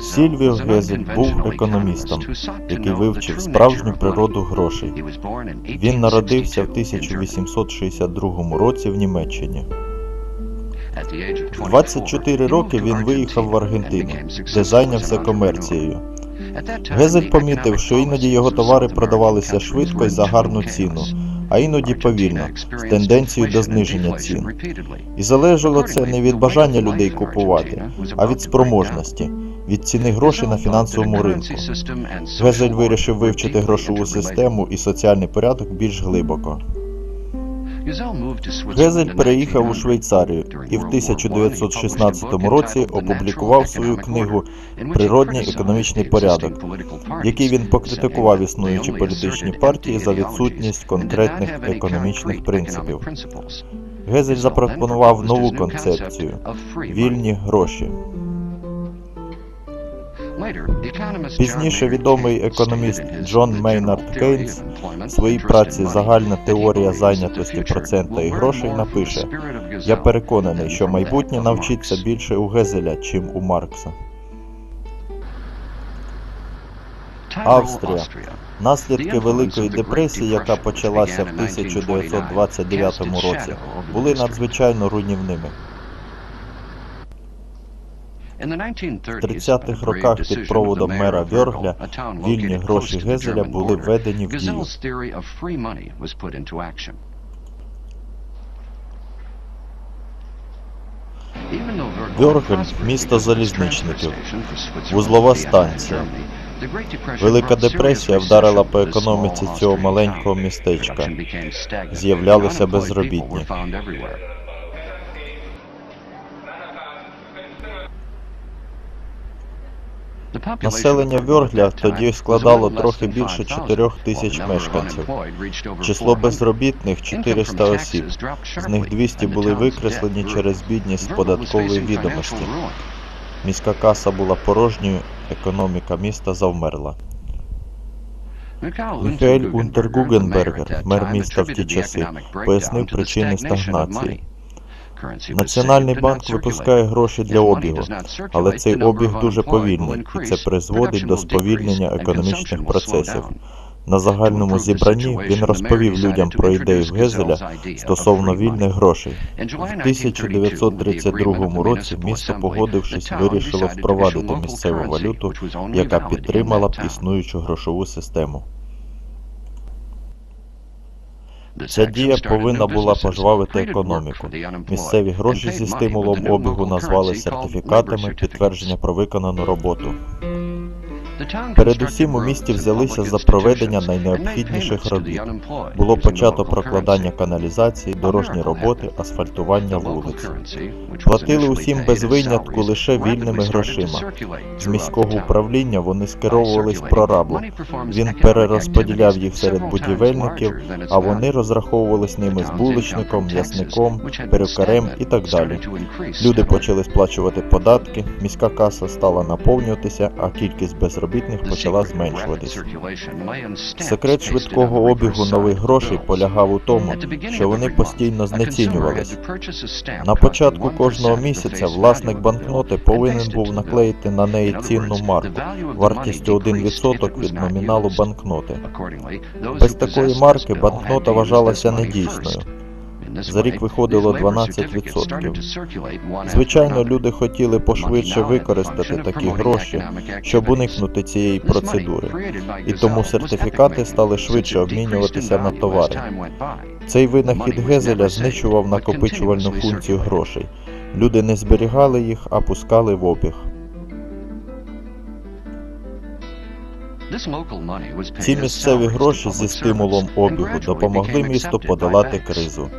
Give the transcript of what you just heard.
Сільвіо Гезель був економістом, який вивчив справжню природу грошей. Він народився в 1862 році в Німеччині. 24 роки він виїхав в Аргентину, де зайнявся комерцією. Гезель помітив, що іноді його товари продавалися швидко і за гарну ціну, а іноді повільно, з тенденцією до зниження цін. І залежало це не від бажання людей купувати, а від спроможності, від ціни грошей на фінансовому ринку. Гезель вирішив вивчити грошову систему і соціальний порядок більш глибоко. Гезель переїхав у Швейцарію і в 1916 році опублікував свою книгу Природній економічний порядок, в якій він покритикував існуючі політичні партії за відсутність конкретних економічних принципів. Гезель запропонував нову концепцію вільні гроші. Пізніше відомий економіст Джон Мейнард Кейнс в своїй праці Загальна теорія зайнятості процента і грошей напише: Я переконаний, що майбутнє навчиться більше у Гезеля, чим у Маркса. Австрія. Наслідки Великої депресії, яка почалася в 1929 році, були надзвичайно руйнівними. В В 30-х роках під проводом мера Вьоргля вільні гроші Гезеля були введені в дію. Вьоргель – місто залізничників, вузлова станція. Велика депресія вдарила по економіці цього маленького містечка. З'являлися безробітні. Населення Вьоргля тоді складало трохи більше 4 тисяч мешканців. Число безробітних 400 осіб. З них 200 були викреслені через бідність податкової відомості. Міська каса була порожньою, економіка міста завмерла. Михайль Унтергугенбергер, мер міста в ті часи, пояснив причини стагнації. Національний банк випускає гроші для обігу, але цей обіг дуже повільний, і це призводить до сповільнення економічних процесів. На загальному зібранні він розповів людям про ідею Гезеля стосовно вільних грошей. В 1932 році місто, погодившись, вирішило впровадити місцеву валюту, яка підтримала б існуючу грошову систему. Ця дія повинна була пожвавити економіку. Місцеві гроші зі стимулом обігу назвали сертифікатами підтвердження про виконану роботу. Передусім у місті взялися за проведення найнеобхідніших робіт. Було почато прокладання каналізації, дорожні роботи, асфальтування вулиць. Платили усім без винятку лише вільними грошима. З міського управління вони скеровувались прорабу. Він перерозподіляв їх серед будівельників, а вони розраховувались ними з буличником, м'ясником, перукарем і так далі. Люди почали сплачувати податки, міська каса стала наповнюватися, а кількість безробітних почала зменшуватись. Секрет швидкого обігу нових грошей полягав у тому, що вони постійно знецінювались. На початку кожного місяця власник банкноти повинен був наклеїти на неї цінну марку вартістю 1% від номіналу банкноти. Без такої марки банкнота вважалася недійсною. За рік виходило 12%. Звичайно, люди хотіли пошвидше використати такі гроші, щоб уникнути цієї процедури, і тому сертифікати стали швидше обмінюватися на товари. Цей винахід Гезеля знищував накопичувальну функцію грошей. Люди не зберігали їх, а пускали в обіг. Ці місцеві гроші зі стимулом обігу допомогли місту подолати кризу. кризу.